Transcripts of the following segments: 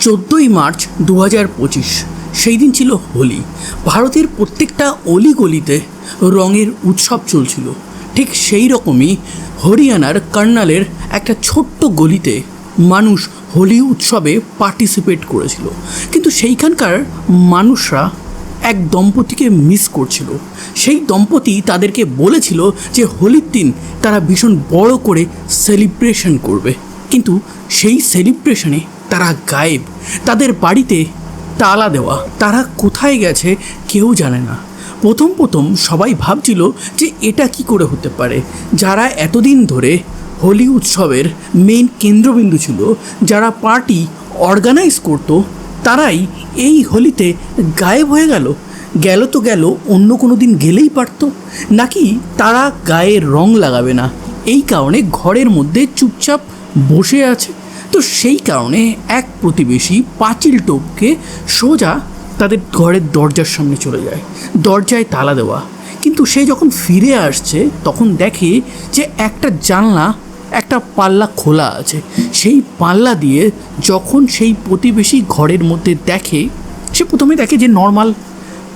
চোদ্দোই মার্চ দু হাজার পঁচিশ। সেই দিন ছিল হোলি। ভারতের প্রত্যেকটা অলিগলিতে রঙের উৎসব চলছিল। ঠিক সেই রকমই হরিয়ানার কর্নালের একটা ছোট্ট গলিতে মানুষ হোলি উৎসবে পার্টিসিপেট করেছিল। কিন্তু সেইখানকার মানুষরা এক দম্পতিকে মিস করছিল। সেই দম্পতি তাদেরকে বলেছিল যে হোলির দিন তারা ভীষণ বড় করে সেলিব্রেশন করবে। কিন্তু সেই সেলিব্রেশনে তারা গায়েব। তাদের বাড়িতে তালা দেওয়া। তারা কোথায় গেছে কেউ জানে না। প্রথম প্রথম সবাই ভাবছিল যে এটা কি করে হতে পারে। যারা এতদিন ধরে হোলি উৎসবের মেইন কেন্দ্রবিন্দু ছিল, যারা পার্টি অর্গানাইজ করতো, তারাই এই হোলিতে গায়েব হয়ে গেল। গেল তো গেল, অন্য কোনো দিন গেলেই পারতো। নাকি তারা গায়ে রং লাগাবে না? এই কারণে ঘরের মধ্যে চুপচাপ বসে আছে। তো সেই কারণে এক প্রতিবেশী পাঁচিল টোপকে সোজা তাদের ঘরের দরজার সামনে চলে যায়, দরজায় তালা দেওয়া। কিন্তু সে যখন ফিরে আসছে, তখন দেখে যে একটা জানলা, একটা পাল্লা খোলা আছে। সেই পাল্লা দিয়ে যখন সেই প্রতিবেশী ঘরের মধ্যে দেখে, সে প্রথমে দেখে যে নর্মাল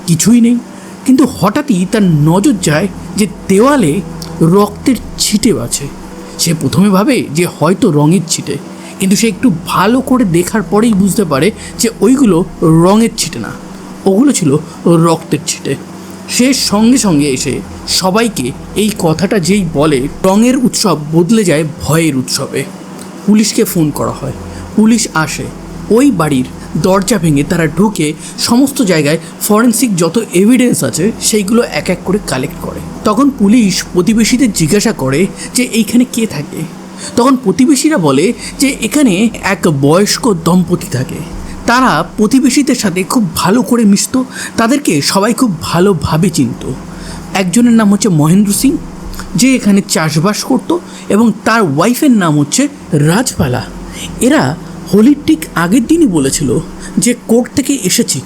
কিছুই নেই। কিন্তু হঠাৎই তার নজর যায় যে দেওয়ালে রক্তের ছিটে আছে। সে প্রথমে ভাবে যে হয়তো রঙের ছিটে। কিন্তু সে একটু ভালো করে দেখার পরেই বুঝতে পারে যে ওইগুলো রঙের ছিটে না। ওগুলো ছিল রক্তের ছিটে। সে সঙ্গে সঙ্গে এসে সবাইকে এই কথাটা যেই বলে, রঙের উৎসব বদলে যায় ভয়ের উৎসবে। পুলিশকে ফোন করা হয়। পুলিশ আসে। ওই বাড়ির দরজা ভেঙে তারা ঢুকে সমস্ত জায়গায় ফরেন্সিক যত এভিডেন্স আছে সেইগুলো এক এক করে কালেক্ট করে। তখন পুলিশ প্রতিবেশীদের জিজ্ঞাসা করে যে এইখানে কে থাকে? তখন প্রতিবেশীরা বলে যে এখানে এক বয়স্ক দম্পতি থাকে। তারা প্রতিবেশীদের সাথে খুব ভালো করে মিশতো, তাদেরকে সবাই খুব ভালোভাবে চিনত। একজনের নাম হচ্ছে মহেন্দ্র সিং, যে এখানে চাষবাস করত, এবং তার ওয়াইফের নাম হচ্ছে রাজপালা এরা হোলির ঠিক আগের দিনই বলেছিল যে কোর্ট থেকে এসেছি।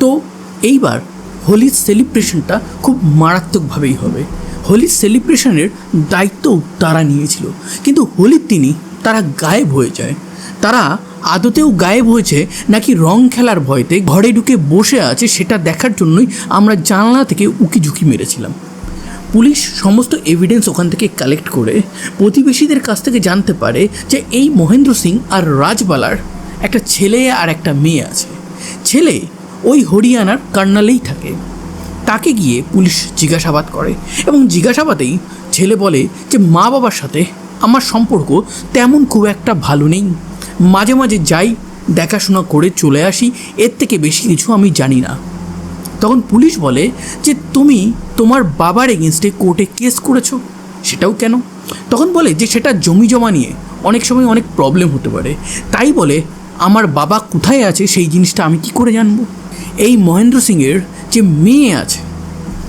তো এইবার হোলির সেলিব্রেশনটা খুব মারাত্মকভাবেই হবে। হোলির সেলিব্রেশনের দায়িত্ব তারা নিয়েছিল। কিন্তু হোলির দিনই তারা গায়েব হয়ে যায়। তারা আদতেও গায়েব হয়েছে নাকি রং খেলার ভয়তে ঘরে ঢুকে বসে আছে সেটা দেখার জন্যই আমরা জানলা থেকে উকি ঝুঁকি মেরেছিলাম। পুলিশ সমস্ত এভিডেন্স ওখান থেকে কালেক্ট করে প্রতিবেশীদের কাছ থেকে জানতে পারে যে এই মহেন্দ্র সিং আর রাজবালার একটা ছেলে আর একটা মেয়ে আছে। ছেলে ওই হরিয়ানার কার্নালেই থাকে। তাকে গিয়ে পুলিশ জিজ্ঞাসাবাদ করে এবং জিজ্ঞাসাবাদেই ছেলে বলে যে, মা বাবার সাথে আমার সম্পর্ক তেমন খুব একটা ভালো নেই। মাঝে মাঝে যাই, দেখাশোনা করে চলে আসি, এর থেকে বেশি কিছু আমি জানি না। তখন পুলিশ বলে যে, তুমি তোমার বাবার এগেনস্টে কোর্টে কেস করেছ, সেটাও কেন? তখন বলে যে, সেটা জমি জমা নিয়ে অনেক সময় অনেক প্রবলেম হতে পারে। তাই বলে, আমার বাবা কোথায় আছে, সেই জিনিসটা আমি কি করে জানব? এই মহেন্দ্র সিংয়ের যে মেয়ে আছে,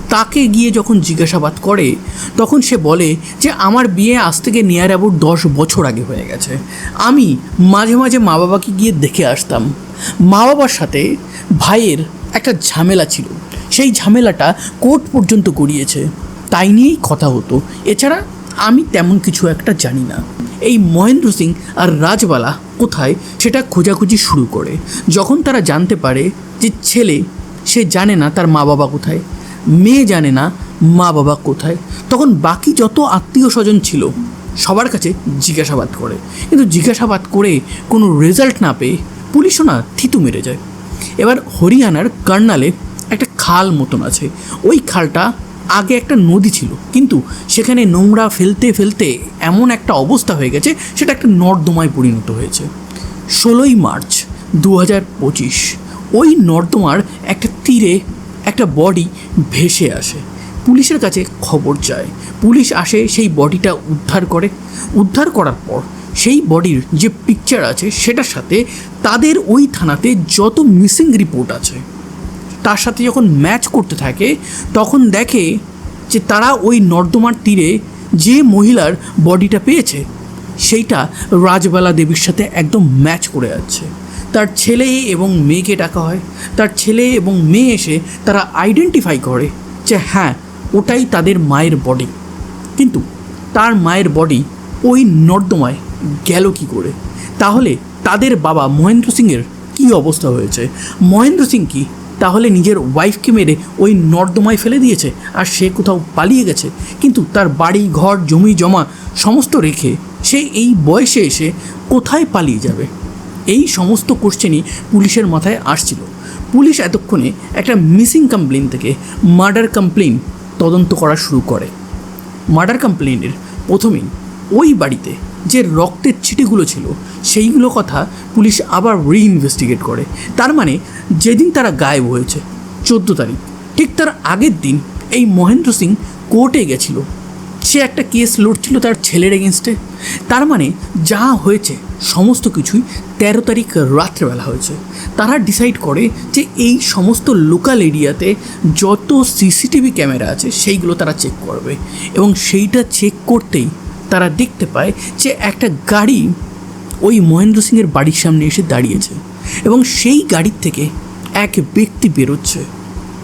তাকে গিয়ে যখন জিজ্ঞাসাবাদ করে, তখন সে বলে যে আমার বিয়ে আজ থেকে নিয়ার অ্যাবাউট দশ বছর আগে হয়ে গেছে। আমি মাঝে মাঝে মা বাবাকে গিয়ে দেখে আসতাম। মা বাবার সাথে ভাইয়ের একটা ঝামেলা ছিল। সেই ঝামেলাটা কোর্ট পর্যন্ত গড়িয়েছে। তাই নিয়েই কথা হতো। এছাড়া আমি তেমন কিছু একটা জানি না। এই মহেন্দ্র সিং আর রাজবালা কোথায়, সেটা খোঁজাখুঁজি শুরু করে। যখন তারা জানতে পারে যে ছেলে সে জানে না তার মা বাবা কোথায়, মেয়ে জানে না মা বাবা কোথায়। তখন বাকি যত আত্মীয় স্বজন ছিল, সবার কাছে জিজ্ঞাসাবাদ করে। কিন্তু জিজ্ঞাসাবাদ করে কোনো রেজাল্ট না পেয়ে পুলিশও না থিতু মেরে যায়। এবার হরিয়ানার কর্নালে একটা খাল মতন আছে। ওই খালটা আগে একটা নদী ছিল, কিন্তু সেখানে নোংরা ফেলতে ফেলতে এমন একটা অবস্থা হয়ে গেছে, সেটা একটা নর্দমায় পরিণত হয়েছে। ষোলোই মার্চ দু হাজার পঁচিশ ওই নর্দমার একটা তীরে একটা বডি ভেসে আসে। পুলিশের কাছে খবর যায় পুলিশ আসে, সেই বডিটা উদ্ধার করে। উদ্ধার করার পর সেই বডির যে পিকচার আছে, সেটার সাথে তাদের ওই থানাতে যত মিসিং রিপোর্ট আছে, তার সাথে যখন ম্যাচ করতে থাকে, তখন দেখে যে তারা ওই নর্দমার তীরে যে মহিলার বডিটা পেয়েছে, সেইটা রাজবালা দেবীর সাথে একদম ম্যাচ করে যাচ্ছে তার ছেলে এবং মেয়েকে ডাকা হয়। তার ছেলে এবং মেয়ে এসে তারা আইডেন্টিফাই করে যে হ্যাঁ ওটাই তাদের মায়ের বডি কিন্তু তার মায়ের বডি ওই নর্দমায় গেল কি করে? তাহলে তাদের বাবা মহেন্দ্র সিংয়ের কী অবস্থা হয়েছে? মহেন্দ্র সিং কি? তাহলে নিজের ওয়াইফকে মেরে ওই নর্দমায় ফেলে দিয়েছে আর সে কোথাও পালিয়ে গেছে। কিন্তু তার বাড়ি, ঘর, জমি, জমা সমস্ত রেখে সে এই বয়সে এসে কোথায় পালিয়ে যাবে? এই সমস্ত কোশ্চেনই পুলিশের মাথায় আসছিল। পুলিশ এতক্ষণে একটা মিসিং কমপ্লেন থেকে মার্ডার কমপ্লেন তদন্ত করা শুরু করে। মার্ডার কমপ্লেনের প্রথমেই ওই বাড়িতে যে রক্তের ছিটিগুলো ছিল, সেইগুলো কথা পুলিশ আবার রিইনভেস্টিগেট করে। তার মানে যেদিন তারা গায়েব হয়েছে, চোদ্দ তারিখ, ঠিক তার আগের দিন এই মহেন্দ্র সিং কোর্টে গেছিল। সে একটা কেস লড়ছিল তার ছেলের এগেনস্টে তার মানে যা হয়েছে, সমস্ত কিছুই তেরো তারিখ রাত্রেবেলা হয়েছে। তারা ডিসাইড করে যে এই সমস্ত লোকাল এরিয়াতে যত সিসিটিভি ক্যামেরা আছে, সেইগুলো তারা চেক করবে। এবং সেইটা চেক করতেই তারা দেখতে পায় যে একটা গাড়ি ওই মহেন্দ্র সিংয়ের বাড়ির সামনে এসে দাঁড়িয়েছে। এবং সেই গাড়ির থেকে এক ব্যক্তি বেরোচ্ছে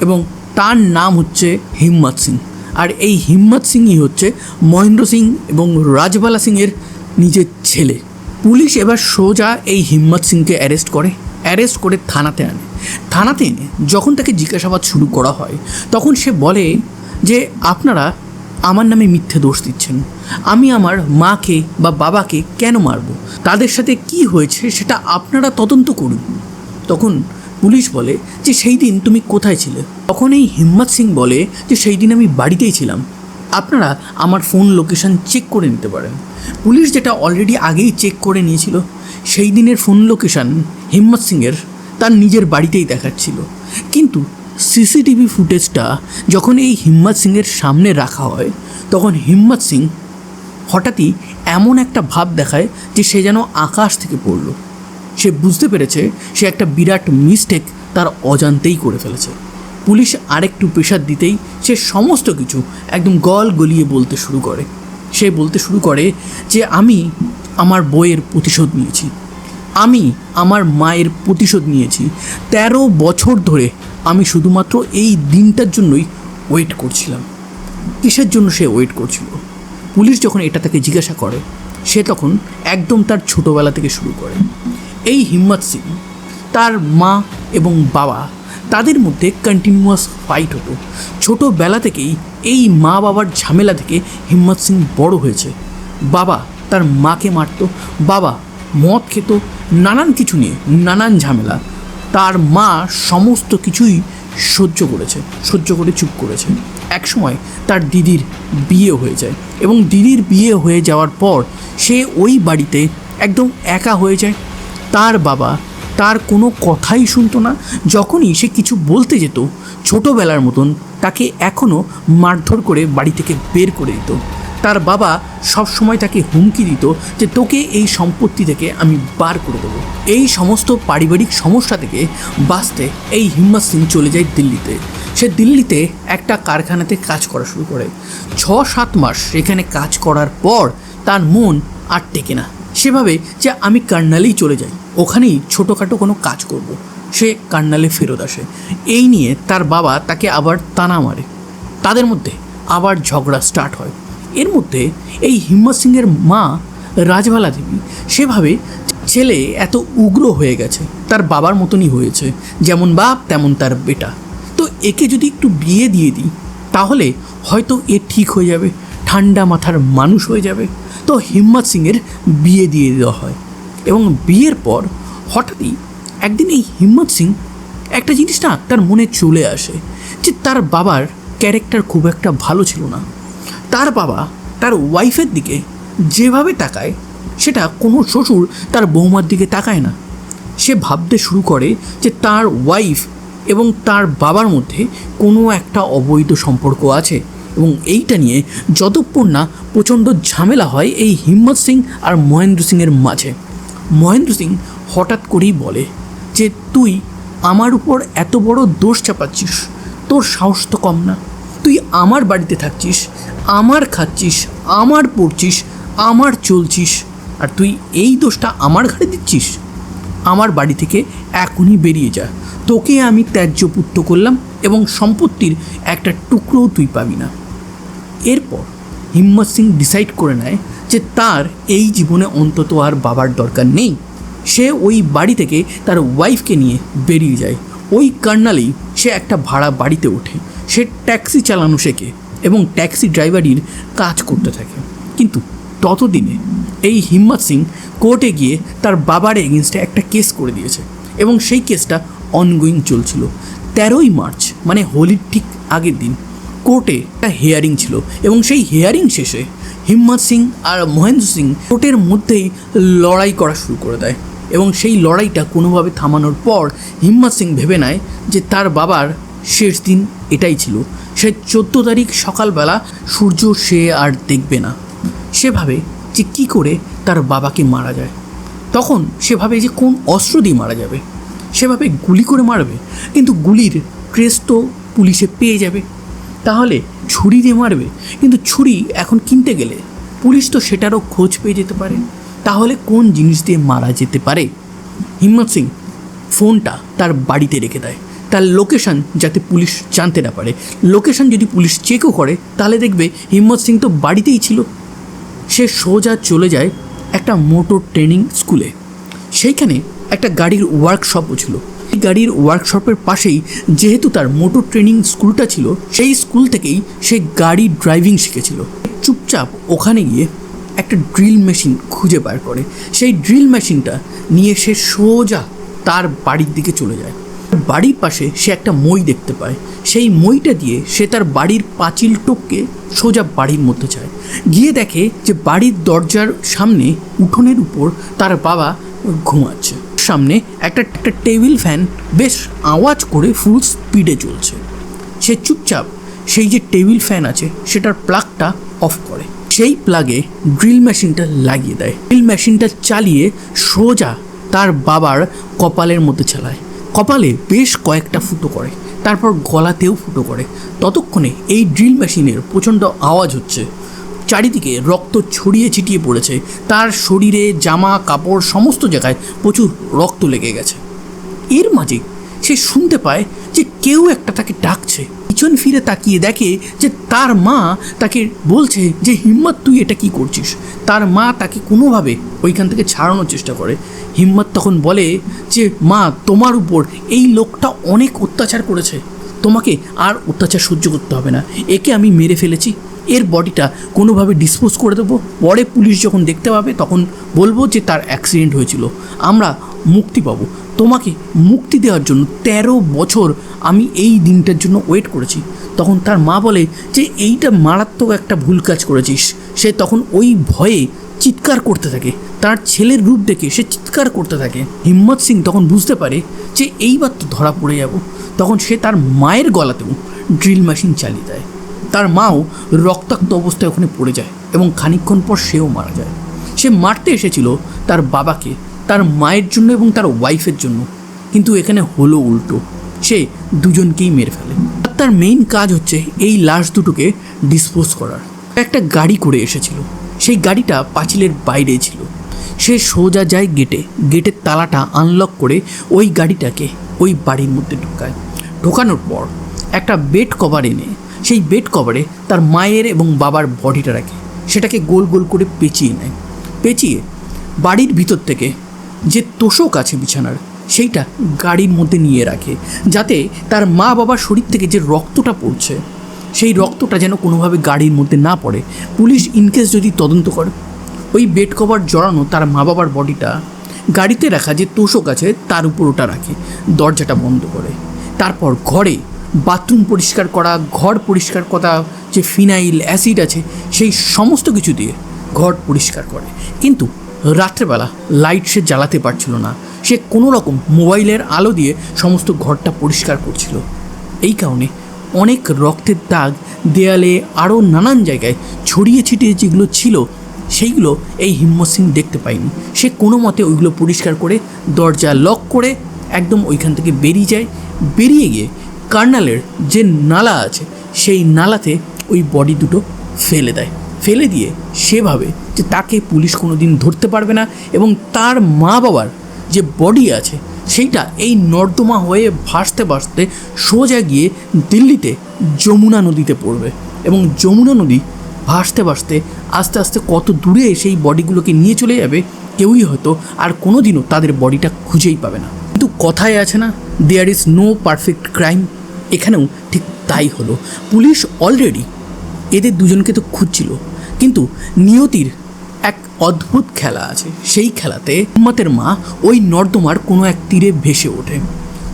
এবং তার নাম হচ্ছে হিম্মত সিং। আর এই হিম্মত সিংই হচ্ছে মহেন্দ্র সিং এবং রাজবালা সিংয়ের নিজের ছেলে। পুলিশ এবার সোজা এই হিম্মত সিংকে অ্যারেস্ট করে অ্যারেস্ট করে থানাতে আনে। থানাতে এনে যখন তাকে জিজ্ঞাসাবাদ শুরু করা হয়, তখন সে বলে যে, আপনারা আমার নামে মিথ্যে দোষ দিচ্ছেন। আমি আমার মাকে বা বাবাকে কেন মারবো? তাদের সাথে কি হয়েছে সেটা আপনারা তদন্ত করুন। তখন পুলিশ বলে যে সেই দিন তুমি কোথায় ছিলে। তখন এই হিম্মত সিং বলে যে সেই দিন আমি বাড়িতেই ছিলাম। আপনারা আমার ফোন লোকেশন চেক করে নিতে পারেন। পুলিশ যেটা অলরেডি আগেই চেক করে নিয়েছিল, সেই দিনের ফোন লোকেশন হিম্মত সিংয়ের তার নিজের বাড়িতেই দেখাচ্ছিল। কিন্তু সিসিটিভি ফুটেজটা যখন এই হিম্মত সিংয়ের সামনে রাখা হয়, তখন হিম্মত সিং হঠাৎই এমন একটা ভাব দেখায় যে সে যেন আকাশ থেকে পড়ল। সে বুঝতে পেরেছে সে একটা বিরাট মিস্টেক তার অজান্তেই করে ফেলেছে। পুলিশ আরেকটু প্রেশার দিতেই সে সমস্ত কিছু একদম গল গলিয়ে বলতে শুরু করে। সে বলতে শুরু করে যে, আমি আমার বইয়ের প্রতিশোধ নিয়েছি। আমি আমার মায়ের প্রতিশোধ নিয়েছি। তেরো বছর ধরে আমি শুধুমাত্র এই দিনটার জন্যই ওয়েট করছিলাম। কিসের জন্য সে ওয়েট করছিল? পুলিশ যখন এটা তাকে জিজ্ঞাসা করে, সে তখন একদম তার ছোটোবেলা থেকে শুরু করে। এই হিম্মত সিং তার মা এবং বাবা তাদের মধ্যে কন্টিনিউয়াস ফাইট হতো। ছোটোবেলা থেকেই এই মা বাবার ঝামেলা থেকে হিম্মত সিং বড় হয়েছে। বাবা তার মাকে মারতো, বাবা মদ খেত, নানান কিছু নিয়ে, নানান ঝামেলা। তার মা সমস্ত কিছুই সহ্য করেছে, সহ্য করে চুপ করেছে। একসময় তার দিদির বিয়ে হয়ে যায় এবং দিদির বিয়ে হয়ে যাওয়ার পর সে ওই বাড়িতে একদম একা হয়ে যায়। তার বাবা তার কোনো কথাই শুনতো না। যখনই সে কিছু বলতে যেত, ছোটোবেলার মতন তাকে এখনও মারধর করে বাড়ি থেকে বের করে দিত। তার বাবা সব সময় তাকে হুমকি দিত যে, তোকে এই সম্পত্তি থেকে আমি বার করে দেবো। এই সমস্ত পারিবারিক সমস্যা থেকে বাঁচতে এই হিম্মত সিং চলে যায় দিল্লিতে। সে দিল্লিতে একটা কারখানাতে কাজ করা শুরু করে। ছ সাত মাস সেখানে কাজ করার পর তার মন আর টেকে না। সেভাবে যে আমি কার্নালেই চলে যাই, ওখানেই ছোটোখাটো কোনো কাজ করব। সে কার্নালে ফেরত আসে। এই নিয়ে তার বাবা তাকে আবার তানা মারে। তাদের মধ্যে আবার ঝগড়া স্টার্ট হয়। এর মধ্যে এই হিম্মত সিংয়ের মা রাজবালা দেবী সেভাবে ছেলে এত উগ্র হয়ে গেছে, তার বাবার মতনই হয়েছে। যেমন বাপ, তেমন তার বেটা। তো একে যদি একটু বিয়ে দিয়ে দিই, তাহলে হয়তো এ ঠিক হয়ে যাবে, ঠান্ডা মাথার মানুষ হয়ে যাবে। তো হিম্মত সিংয়ের বিয়ে দিয়ে দেওয়া হয় এবং বিয়ের পর হঠাৎই একদিন এই হিম্মত সিং একটা জিনিস না তার মনে চলে আসে যে তার বাবার ক্যারেক্টার খুব একটা ভালো ছিল না। তার বাবা তার ওয়াইফের দিকে যেভাবে তাকায়, সেটা কোনো শ্বশুর তার বৌমার দিকে তাকায় না। সে ভাবতে শুরু করে যে তার ওয়াইফ এবং তার বাবার মধ্যে কোনো একটা অবৈধ সম্পর্ক আছে। এবং এইটা নিয়ে যতক্ষণ না প্রচণ্ড ঝামেলা হয় এই হিম্মত সিং আর মহেন্দ্র সিংয়ের মাঝে। মহেন্দ্র সিং হঠাৎ করেই বলে যে, তুই আমার উপর এত বড় দোষ চাপাচ্ছিস, তোর সাহস তো কম না। তুই আমার বাড়িতে থাকছিস, আমার খাচ্ছিস, আমার পড়ছিস, আমার চলছিস, আর তুই এই দোষটা আমার ঘাড়ে দিচ্ছিস? আমার বাড়ি থেকে এখনই বেরিয়ে যা। তোকে আমি ত্যায্যপুত্র করলাম এবং সম্পত্তির একটা টুকরোও তুই পাবি না। এরপর হিম্মত সিং ডিসাইড করে নেয় যে তার এই জীবনে অন্তত আর বাবার দরকার নেই। সে ওই বাড়ি থেকে তার ওয়াইফকে নিয়ে বেরিয়ে যায়। ওই কার্নালেই সে একটা ভাড়া বাড়িতে ওঠে। সে ট্যাক্সি চালানো শেখে এবং ট্যাক্সি ড্রাইভারির কাজ করতে থাকে। কিন্তু ততদিনে এই হিম্মত সিং কোর্টে গিয়ে তার বাবার এগেনস্টে একটা কেস করে দিয়েছে এবং সেই কেসটা অনগোয়িং চলছিল। তেরোই মার্চ মানে হোলির ঠিক আগের দিন। কোর্টে একটা হিয়ারিং ছিল এবং সেই হিয়ারিং শেষে হিম্মত সিং আর মহেন্দ্র সিং কোর্টের মধ্যেই লড়াই করা শুরু করে দেয় এবং সেই লড়াইটা কোনোভাবে থামানোর পর হিম্মত সিং ভেবে নেয় যে তার বাবার শেষ দিন এটাই ছিল। সে চোদ্দ তারিখ সকালবেলা সূর্য, সে আর দেখবে না। সে ভাবে যে কী করে তার বাবাকে মারা যায়। তখন সে ভাবে যে কোন অস্ত্র দিয়ে মারা যাবে। সেভাবে গুলি করে মারবে, কিন্তু গুলির ট্রেস তো পুলিশে পেয়ে যাবে। তাহলে ছুরি দিয়ে মারবে। কিন্তু ছুরি এখন কিনতে গেলে পুলিশ তো সেটারও খোঁজ পেয়ে যেতে পারে। তাহলে কোন জিনিস দিয়ে মারা যেতে পারে? হিম্মত সিং, ফোনটা তার বাড়িতে রেখে দেয়। তার লোকেশন যাতে পুলিশ জানতে না পারে। লোকেশন যদি পুলিশ চেকও করে, তাহলে দেখবে হিম্মত সিং তো বাড়িতেই ছিল। সে সোজা চলে যায় একটা মোটর ট্রেনিং স্কুলে। সেইখানে একটা গাড়ির ওয়ার্কশপও ছিল। এই গাড়ির ওয়ার্কশপের পাশেই যেহেতু তার মোটর ট্রেনিং স্কুলটা ছিল, সেই স্কুল থেকেই সে গাড়ি ড্রাইভিং শিখেছিল। চুপচাপ ওখানে গিয়ে একটা ড্রিল মেশিন খুঁজে বার করে। সেই ড্রিল মেশিনটা নিয়ে সে সোজা তার বাড়ির দিকে চলে যায়। বাড়ির পাশে সে একটা মই দেখতে পায়। সেই মইটা দিয়ে সে তার বাড়ির পাঁচিল টপকে সোজা বাড়ির মধ্যে যায়। গিয়ে দেখে যে বাড়ির দরজার সামনে উঠোনের উপর তার বাবা ঘুমাচ্ছে। সামনে একটা একটা টেবিল ফ্যান বেশ আওয়াজ করে ফুল স্পিডে চলছে। সে চুপচাপ সেই যে টেবিল ফ্যান আছে, সেটার প্লাগটা অফ করে। সেই প্লাগে ড্রিল মেশিনটা লাগিয়ে দেয়। ড্রিল মেশিনটা চালিয়ে সোজা তার বাবার কপালের মধ্যে চালায়। কপালে বেশ কয়েকটা ফুটো করে, তারপর গলাতেও ফুটো করে। ততক্ষণে এই ড্রিল মেশিনের প্রচণ্ড আওয়াজ হচ্ছে। চারিদিকে রক্ত ছড়িয়ে ছিটিয়ে পড়েছে। তার শরীরে জামা, কাপড় সমস্ত জায়গায় প্রচুর রক্ত লেগে গেছে। এর মাঝে সে শুনতে পায় যে কেউ একটা তাকে ডাকছে। পিছন ফিরে তাকিয়ে দেখে যে তার মা তাকে বলছে যে, হিম্মত, তুই এটা কি করছিস? তার মা তাকে কোনোভাবে ওইখান থেকে ছাড়ানোর চেষ্টা করে। হিম্মত তখন বলে যে, মা, তোমার উপর এই লোকটা অনেক অত্যাচার করেছে। তোমাকে আর অত্যাচার সহ্য করতে হবে না। একে আমি মেরে ফেলেছি। এর বডিটা কোনোভাবে ডিসপোজ করে দেবো। পরে পুলিশ যখন দেখতে পাবে, তখন বলব যে তার অ্যাক্সিডেন্ট হয়েছিল। আমরা মুক্তি পাবো। তোমাকে মুক্তি দেওয়ার জন্য তেরো বছর আমি এই দিনটার জন্য ওয়েট করেছি। তখন তার মা বলে যে, এইটা মারাত্মক একটা ভুল কাজ করেছিস। সে তখন ওই ভয়ে চিৎকার করতে থাকে। তার ছেলের রূপ দেখে সে চিৎকার করতে থাকে। হিম্মত সিং তখন বুঝতে পারে যে, এইবার তো ধরা পড়ে যাব। তখন সে তার মায়ের গলাতেও ড্রিল মেশিন চালিয়ে দেয়। তার মাও রক্তাক্ত অবস্থায় ওখানে পড়ে যায় এবং খানিকক্ষণ পর সেও মারা যায়। সে মারতে এসেছিল তার বাবাকে, তার মায়ের জন্য এবং তার ওয়াইফের জন্য। কিন্তু এখানে হলো উল্টো। সে দুজনকেই মেরে ফেলে। আর তার মেইন কাজ হচ্ছে এই লাশ দুটোকে ডিসপোজ করার। একটা গাড়ি করে এসেছিল। সেই গাড়িটা পাঁচিলের বাইরে ছিল। সে সোজা যায় গেটে গেটের তালাটা আনলক করে ওই গাড়িটাকে ওই বাড়ির মধ্যে ঢোকায়। ঢোকানোর পর একটা বেড কভার এনে সেই বেড কভারে তার মায়ের এবং বাবার বডিটা রাখে। সেটাকে গোল গোল করে পেঁচিয়ে নেয়। পেঁচিয়ে বাড়ির ভিতর থেকে যে তোষক আছে বিছানার, সেইটা গাড়ির মধ্যে নিয়ে রাখে, যাতে তার মা বাবার শরীর থেকে যে রক্তটা পড়ছে, সেই রক্তটা যেন কোনোভাবে গাড়ির মধ্যে না পড়ে। পুলিশ ইনকেস যদি তদন্ত করে, ওই বেড কভার জড়ানো তার মা বাবার বডিটা গাড়িতে রাখা যে তোষক আছে তার উপর ওটা রাখে, দরজাটা বন্ধ করে। তারপর ঘরে বাথরুম পরিষ্কার করা, ঘর পরিষ্কার করা, যে ফিনাইল অ্যাসিড আছে, সেই সমস্ত কিছু দিয়ে ঘর পরিষ্কার করে। কিন্তু রাত্রেবেলা লাইট সে জ্বালাতে পারছিল না। সে কোনো রকম মোবাইলের আলো দিয়ে সমস্ত ঘরটা পরিষ্কার করছিল। এই কারণে অনেক রক্তের দাগ দেয়ালে আরও নানান জায়গায় ছড়িয়ে ছিটিয়ে যেগুলো ছিল, সেইগুলো এই হিম্মত সিং দেখতে পায়নি সে কোনো মতে ওইগুলো পরিষ্কার করে দরজা লক করে একদম ওইখান থেকে বেরিয়ে যায়। বেরিয়ে গিয়ে কার্নালের যে নালা আছে, সেই নালাতে ওই বডি দুটো ফেলে দেয়। ফেলে দিয়ে সেভাবে যে তাকে পুলিশ কোনো দিন ধরতে পারবে না এবং তার মা বাবার যে বডি আছে, সেইটা এই নর্দমা হয়ে ভাসতে ভাসতে সোজা গিয়ে দিল্লিতে যমুনা নদীতে পড়বে এবং যমুনা নদী ভাসতে ভাসতে আস্তে আস্তে কত দূরে সেই বডিগুলোকে নিয়ে চলে যাবে, কেউই হয়তো আর কোনো দিনও তাদের বডিটা খুঁজেই পাবে না। কিন্তু কথায় আছে না there is no perfect crime এখানেও ঠিক তাই হলো। পুলিশ অলরেডি এদের দুজনকে তো খুঁজছিল, কিন্তু নিয়তির এক অদ্ভুত খেলা আছে। সেই খেলাতে হিম্মতের মা ওই নর্দমার কোনো এক তীরে ভেসে ওঠে।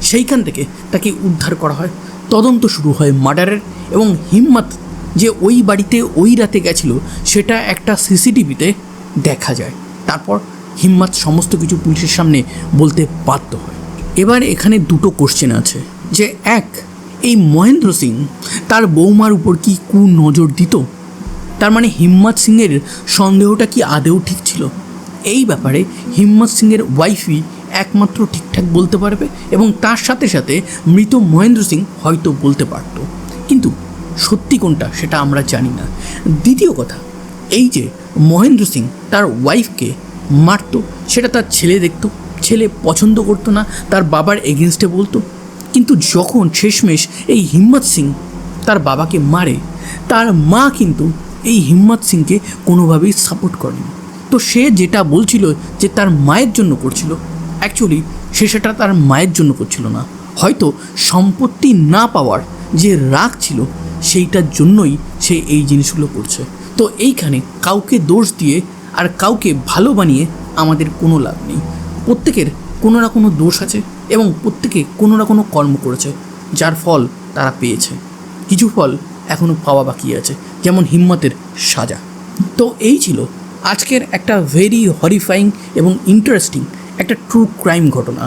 সেইখান থেকে তাকে উদ্ধার করা হয়। তদন্ত শুরু হয় মার্ডারের এবং হিম্মত যে ওই বাড়িতে ওই রাতে গেছিল, সেটা একটা সিসিটিভিতে দেখা যায়। তারপর হিম্মত সমস্ত কিছু পুলিশের সামনে বলতে বাধ্য হয়। এবার এখানে দুটো কোশ্চেন আছে। যে এক এই মহেন্দ্র সিং তার বৌমার উপর কি কু নজর দিত? তার মানে হিম্মত সিংয়ের সন্দেহটা কি আদেও ঠিক ছিল? এই ব্যাপারে হিম্মত সিংয়ের ওয়াইফই একমাত্র ঠিকঠাক বলতে পারবে এবং তার সাথে সাথে মৃত মহেন্দ্র সিং হয়তো বলতে পারত। কিন্তু সত্যি কোনটা সেটা আমরা জানি না। দ্বিতীয় কথা, এই যে মহেন্দ্র সিং তার ওয়াইফকে মারতো, সেটা তার ছেলে দেখতো, ছেলে পছন্দ করতো না, তার বাবার এগেনস্টে বলতো কিন্তু যখন শেষমেশ এই হিম্মত সিং তার বাবাকে মারে, তার মা কিন্তু এই হিম্মত সিংকে কোনোভাবেই সাপোর্ট করেনি। তো সে যেটা বলছিল যে তার মায়ের জন্য করছিল অ্যাকচুয়ালি সে সেটা তার মায়ের জন্য করছিল না। হয়তো সম্পত্তি না পাওয়ার যে রাগ ছিল, সেইটার জন্যই সে এই জিনিসগুলো করছে। তো এইখানে কাউকে দোষ দিয়ে আর কাউকে ভালো বানিয়ে আমাদের কোনো লাভ নেই। প্রত্যেকের কোনো না কোনো দোষ আছে এবং প্রত্যেকে কোনো না কোনো কর্ম করেছে, যার ফল তারা পেয়েছে। কিছু ফল এখনও পাওয়া বাকি আছে, যেমন হিম্মতের সাজা। তো এই ছিল আজকের একটা ভেরি হরিফাইং এবং ইন্টারেস্টিং একটা ট্রু ক্রাইম ঘটনা।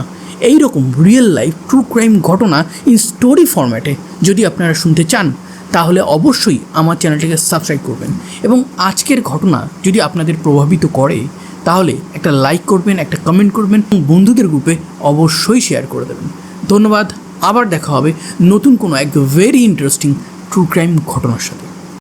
এই রকম রিয়েল লাইফ ট্রু ক্রাইম ঘটনা ইন স্টোরি ফরম্যাটে যদি আপনারা শুনতে চান, তাহলে অবশ্যই আমার চ্যানেলটিকে সাবস্ক্রাইব করবেন। এবং আজকের ঘটনা যদি আপনাদের প্রভাবিত করে তাহলে একটা লাইক করবেন, একটা কমেন্ট করবেন এবং বন্ধুদের গ্রুপে অবশ্যই শেয়ার করে দেবেন। ধন্যবাদ, আবার দেখা হবে নতুন কোনো এক ভেরি ইন্টারেস্টিং ট্রু ক্রাইম ঘটনার সাথে।